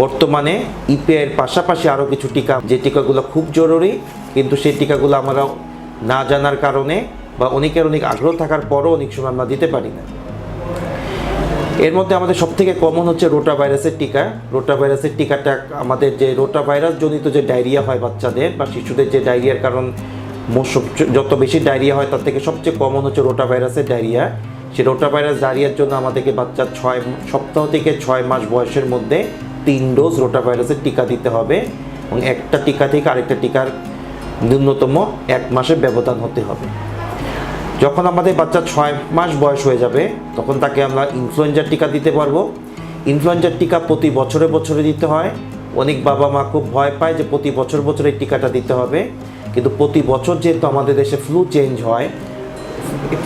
বর্তমানে ইপিআইয়ের পাশাপাশি আরও কিছু টিকা, যে টিকাগুলো খুব জরুরি, কিন্তু সেই টিকাগুলো আমরা না জানার কারণে বা অনেকের অনেক আগ্রহ থাকার পরও অনেক সময় আমরা দিতে পারি না। এর মধ্যে আমাদের সবথেকে কমন হচ্ছে রোটা ভাইরাসের টিকা। রোটা ভাইরাসের টিকাটা আমাদের যে রোটা ভাইরাস জনিত যে ডায়রিয়া হয় বাচ্চাদের বা শিশুদের যে ডায়রিয়ার কারণ যত বেশি ডায়রিয়া হয় তার থেকে সবচেয়ে কমন হচ্ছে রোটা ভাইরাসের ডায়রিয়া। সেই রোটা ভাইরাস ডায়রিয়ার জন্য আমাদেরকে বাচ্চার ছয় সপ্তাহ থেকে ছয় মাস বয়সের মধ্যে তিন ডোজ রোটা ভাইরাসের টিকা দিতে হবে এবং একটা টিকা থেকে আরেকটা টিকার ন্যূনতম এক মাসের ব্যবধান হতে হবে। যখন আমাদের বাচ্চা ছয় মাস বয়স হয়ে যাবে, তখন তাকে আমরা ইনফ্লুয়েঞ্জার টিকা দিতে পারব। ইনফ্লুয়েঞ্জার টিকা প্রতি বছরে বছরে দিতে হয়। অনেক বাবা মা খুব ভয় পায় যে প্রতি বছর বছর এই টিকাটা দিতে হবে। কিন্তু প্রতি বছর যেহেতু আমাদের দেশে ফ্লু চেঞ্জ হয়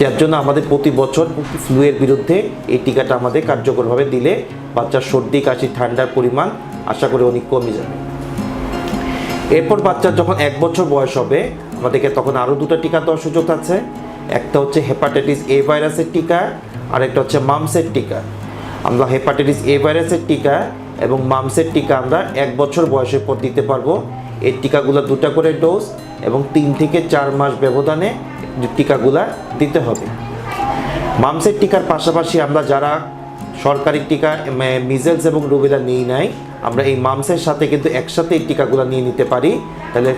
যার জন্য আমাদের প্রতি বছর ফ্লুয়ের বিরুদ্ধে এই টিকাটা আমাদের কার্যকরভাবে দিলে বাচ্চার সর্দি, কাশি, ঠান্ডার পরিমাণ আশা করি অনেক কমে যাবে। এরপর বাচ্চার যখন এক বছর বয়স হবে, আমাদেরকে তখন আরও দুটো টিকা দেওয়ার সুযোগ আছে। একটা হচ্ছে হেপাটাইটিস এ ভাইরাসের টিকা আর একটা হচ্ছে মামসের টিকা। আমরা হেপাটাইটিস এ ভাইরাসের টিকা এবং মামসের টিকা আমরা এক বছর বয়সের পর দিতে পারব। এই টিকাগুলো দুটা করে ডোজ এবং তিন থেকে চার মাস ব্যবধানে টিকাগুলা দিতে হবে। মামসের টিকার পাশাপাশি আমরা যারা সরকারি টিকা মিজেলস এবং রুবেলা নিয়ে নাই, আমরা এই মামসের সাথে কিন্তু একসাথে এই টিকাগুলো নিয়ে নিতে পারি। তাহলে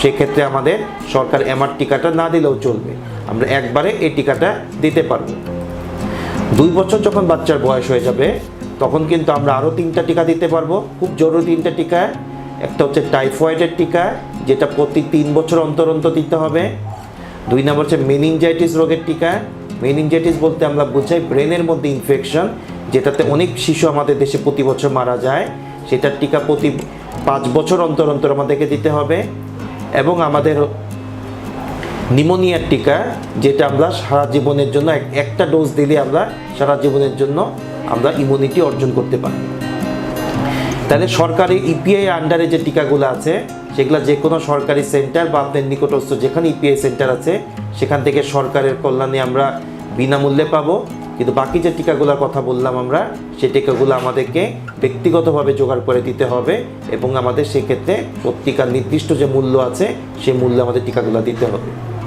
সেক্ষেত্রে আমাদের সরকার এমআর টিকাটা না দিলেও চলবে। আমরা একবারে এই টিকাটা দিতে পারব। দুই বছর যখন বাচ্চার বয়স হয়ে যাবে, তখন কিন্তু আমরা আরও তিনটা টিকা দিতে পারব। খুব জরুরি তিনটা টিকা। একটা হচ্ছে টাইফয়েডের টিকা, যেটা প্রতি তিন বছর অন্তর অন্তর দিতে হবে। দুই নম্বর হচ্ছে মেনিনজাইটিস রোগের টিকা। মেনিনজাইটিস বলতে আমরা বুঝাই ব্রেনের মধ্যে ইনফেকশন যেটাতে অনেক শিশু আমাদের দেশে প্রতি বছর মারা যায়। সেটার টিকা প্রতি পাঁচ বছর অন্তর অন্তর আমাদেরকে দিতে হবে। এবং আমাদের নিমোনিয়ার টিকা, যেটা আমরা সারা জীবনের জন্য এক- একটা ডোজ দিলে আমরা সারা জীবনের জন্য আমরা ইমিউনিটি অর্জন করতে পারি। তাহলে সরকারি ইপিআই আন্ডারে যে টিকাগুলো আছে, সেগুলো যে কোনো সরকারি সেন্টার বা আপনার নিকটস্থ যেখানে ইপিআই সেন্টার আছে, সেখান থেকে সরকারের কল্যাণে আমরা বিনামূল্যে পাবো। কিন্তু বাকি যে টিকাগুলোর কথা বললাম আমরা, সেই টিকাগুলো আমাদেরকে ব্যক্তিগতভাবে জোগাড় করে দিতে হবে এবং আমাদের সেক্ষেত্রে প্রতিকার নির্দিষ্ট যে মূল্য আছে, সেই মূল্যে আমাদের টিকাগুলো দিতে হবে।